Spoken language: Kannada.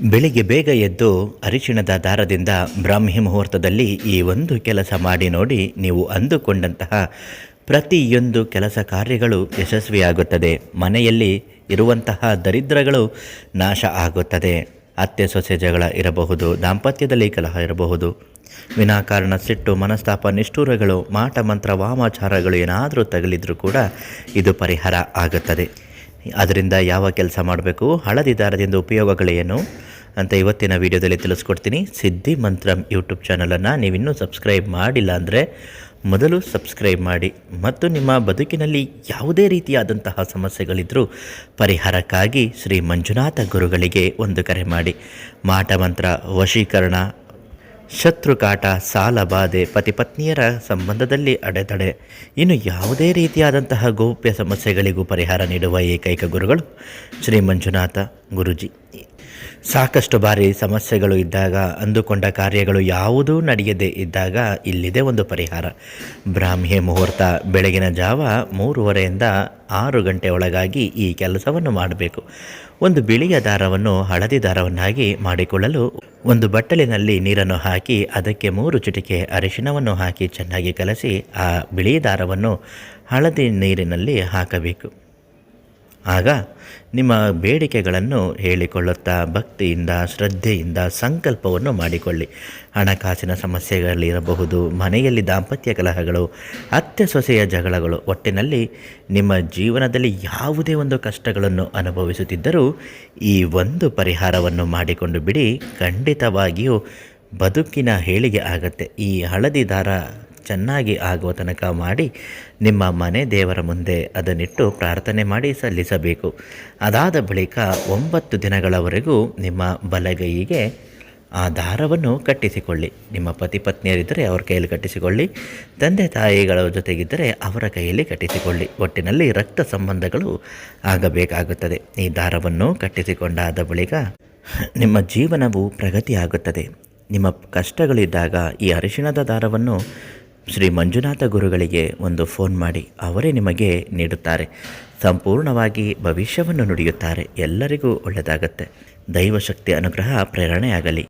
ಬೆಳಿಗ್ಗೆ ಬೇಗ ಎದ್ದು ಅರಿಶಿಣದ ದಾರದಿಂದ ಬ್ರಾಹ್ಮಿ ಮುಹೂರ್ತದಲ್ಲಿ ಈ ಒಂದು ಕೆಲಸ ಮಾಡಿ ನೋಡಿ ನೀವು ಅಂದುಕೊಂಡಂತಹ ಪ್ರತಿಯೊಂದು ಕೆಲಸ ಕಾರ್ಯಗಳು ಯಶಸ್ವಿಯಾಗುತ್ತದೆ. ಮನೆಯಲ್ಲಿ ಇರುವಂತಹ ದರಿದ್ರಗಳು ನಾಶ ಆಗುತ್ತದೆ. ಅತ್ತೆ ಸೊಸೆ ಜಗಳ ಇರಬಹುದು, ದಾಂಪತ್ಯದಲ್ಲಿ ಕಲಹ ಇರಬಹುದು. ವಿನಾಕಾರಣ ಸಿಟ್ಟು, ಮನಸ್ತಾಪ, ನಿಷ್ಠೂರಗಳು, ಮಾಟ ಮಂತ್ರ, ವಾಮಾಚಾರಗಳು ಏನಾದರೂ ತಗಲಿದ್ರೂ ಕೂಡ ಇದು ಪರಿಹಾರ ಆಗುತ್ತದೆ. ಅದರಿಂದ ಯಾವ ಕೆಲಸ ಮಾಡಬೇಕು? ಹಳದಿ ದಾರದಿಂದ ಉಪಯೋಗಗಳೇನು? ಅಂತ ಇವತ್ತಿನ ವಿಡಿಯೋದಲ್ಲಿ ತಿಳಿಸ್ಕೊಡ್ತೀನಿ. ಸಿದ್ಧಿ ಮಂತ್ರಂ ಯೂಟ್ಯೂಬ್ ಚಾನಲನ್ನು ನೀವಿನ್ನೂ ಸಬ್ಸ್ಕ್ರೈಬ್ ಮಾಡಿಲ್ಲ ಅಂದರೆ ಮೊದಲು ಸಬ್ಸ್ಕ್ರೈಬ್ ಮಾಡಿ ಮತ್ತು ನಿಮ್ಮ ಬದುಕಿನಲ್ಲಿ ಯಾವುದೇ ರೀತಿಯಾದಂತಹ ಸಮಸ್ಯೆಗಳಿದ್ದರೂ ಪರಿಹಾರಕ್ಕಾಗಿ ಶ್ರೀ ಮಂಜುನಾಥ ಗುರುಗಳಿಗೆ ಒಂದು ಕರೆ ಮಾಡಿ. ಮಾಟ ಮಂತ್ರ, ವಶೀಕರಣ, ಶತ್ರುಕಾಟ, ಸಾಲ ಬಾಧೆ, ಪತಿ ಪತ್ನಿಯರ ಸಂಬಂಧದಲ್ಲಿ ಅಡೆತಡೆ, ಇನ್ನು ಯಾವುದೇ ರೀತಿಯಾದಂತಹ ಗೌಪ್ಯ ಸಮಸ್ಯೆಗಳಿಗೂ ಪರಿಹಾರ ನೀಡುವ ಏಕೈಕ ಗುರುಗಳು ಶ್ರೀ ಮಂಜುನಾಥ ಗುರುಜಿ. ಸಾಕಷ್ಟು ಬಾರಿ ಸಮಸ್ಯೆಗಳು ಇದ್ದಾಗ, ಅಂದುಕೊಂಡ ಕಾರ್ಯಗಳು ಯಾವುದೂ ನಡೆಯದೇ ಇದ್ದಾಗ ಇಲ್ಲಿದೆ ಒಂದು ಪರಿಹಾರ. ಬ್ರಾಹ್ಮಿ ಮುಹೂರ್ತ ಬೆಳಗಿನ ಜಾವ ಮೂರುವರೆಯಿಂದ ಆರು ಗಂಟೆ ಒಳಗಾಗಿ ಈ ಕೆಲಸವನ್ನು ಮಾಡಬೇಕು. ಒಂದು ಬಿಳಿಯ ದಾರವನ್ನು ಹಳದಿ ದಾರವನ್ನಾಗಿ ಮಾಡಿಕೊಳ್ಳಲು ಒಂದು ಬಟ್ಟಲಿನಲ್ಲಿ ನೀರನ್ನು ಹಾಕಿ, ಅದಕ್ಕೆ ಮೂರು ಚಿಟಿಕೆ ಅರಿಶಿಣವನ್ನು ಹಾಕಿ ಚೆನ್ನಾಗಿ ಕಲಸಿ, ಆ ಬಿಳಿ ದಾರವನ್ನು ಹಳದಿ ನೀರಿನಲ್ಲಿ ಹಾಕಬೇಕು. ಆಗ ನಿಮ್ಮ ಬೇಡಿಕೆಗಳನ್ನು ಹೇಳಿಕೊಳ್ಳುತ್ತಾ ಭಕ್ತಿಯಿಂದ, ಶ್ರದ್ಧೆಯಿಂದ ಸಂಕಲ್ಪವನ್ನು ಮಾಡಿಕೊಳ್ಳಿ. ಹಣಕಾಸಿನ ಸಮಸ್ಯೆಗಳಲ್ಲಿರಬಹುದು ಮನೆಯಲ್ಲಿ ದಾಂಪತ್ಯ ಕಲಹಗಳು, ಅತ್ತೆ ಸೊಸೆಯ ಜಗಳಗಳು, ಒಟ್ಟಿನಲ್ಲಿ ನಿಮ್ಮ ಜೀವನದಲ್ಲಿ ಯಾವುದೇ ಒಂದು ಕಷ್ಟಗಳನ್ನು ಅನುಭವಿಸುತ್ತಿದ್ದರೂ ಈ ಒಂದು ಪರಿಹಾರವನ್ನು ಮಾಡಿಕೊಂಡು ಬಿಡಿ. ಖಂಡಿತವಾಗಿಯೂ ಬದುಕಿನ ಹೇಳಿಗೆ ಆಗತ್ತೆ. ಈ ಹಳದಿ ದಾರ ಚೆನ್ನಾಗಿ ಆಗುವ ತನಕ ಮಾಡಿ ನಿಮ್ಮ ಮನೆ ದೇವರ ಮುಂದೆ ಅದನ್ನಿಟ್ಟು ಪ್ರಾರ್ಥನೆ ಮಾಡಿ ಸಲ್ಲಿಸಬೇಕು. ಅದಾದ ಬಳಿಕ ಒಂಬತ್ತು ದಿನಗಳವರೆಗೂ ನಿಮ್ಮ ಬಲಗೈಗೆ ಆ ದಾರವನ್ನು ಕಟ್ಟಿಸಿಕೊಳ್ಳಿ. ನಿಮ್ಮ ಪತಿ ಪತ್ನಿಯರಿದ್ದರೆ ಅವರ ಕೈಯಲ್ಲಿ ಕಟ್ಟಿಸಿಕೊಳ್ಳಿ. ತಂದೆ ತಾಯಿಗಳ ಜೊತೆಗಿದ್ದರೆ ಅವರ ಕೈಯಲ್ಲಿ ಕಟ್ಟಿಸಿಕೊಳ್ಳಿ. ಒಟ್ಟಿನಲ್ಲಿ ರಕ್ತ ಸಂಬಂಧಗಳು ಆಗಬೇಕಾಗುತ್ತದೆ. ಈ ದಾರವನ್ನು ಕಟ್ಟಿಸಿಕೊಂಡಾದ ಬಳಿಕ ನಿಮ್ಮ ಜೀವನವು ಪ್ರಗತಿಯಾಗುತ್ತದೆ. ನಿಮ್ಮ ಕಷ್ಟಗಳಿದ್ದಾಗ ಈ ಅರಿಶಿಣದ ದಾರವನ್ನು ಶ್ರೀ ಮಂಜುನಾಥ ಗುರುಗಳಿಗೆ ಒಂದು ಫೋನ್ ಮಾಡಿ ಅವರೇ ನಿಮಗೆ ನೀಡುತ್ತಾರೆ. ಸಂಪೂರ್ಣವಾಗಿ ಭವಿಷ್ಯವನ್ನು ನುಡಿಯುತ್ತಾರೆ. ಎಲ್ಲರಿಗೂ ಒಳ್ಳೆಯದಾಗತ್ತೆ. ದೈವಶಕ್ತಿ, ಅನುಗ್ರಹ, ಪ್ರೇರಣೆಯಾಗಲಿ.